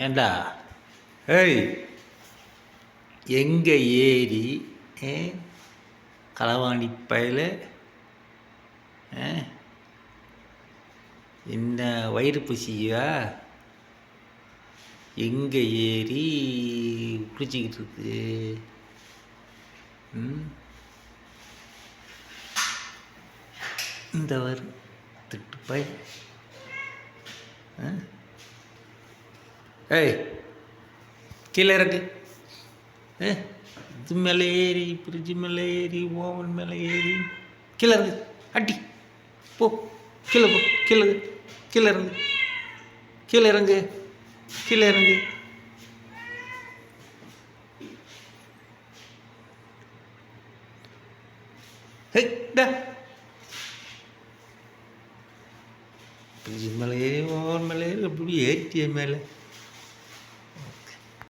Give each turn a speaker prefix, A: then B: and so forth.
A: ஏண்டா? ஏய். எங்கே ஏறி ஏ? களவாணி பயல என்ன வயிறு பசியா எங்கே ஏறி குளிச்சிக்கிட்டு இருக்கு? ம்? இந்த வரு திட்டு பய. ஏய் கீழே இறக்கு. ஏ இது மேலே ஏறி ஃப்ரிட்ஜு மேலே ஏறி ஓவன் மேலே ஏறி. கீழே இறங்கு. அட்டி போ. கீழே போ. கீழே கீழே இறங்கு. கீழே இறங்கு. கீழே இறங்கு. ஹே ஃப்ரிட்ஜு மேலே ஏறி ஓவன் மேலே ஏறி அப்படி ஏற்றிய மேலே.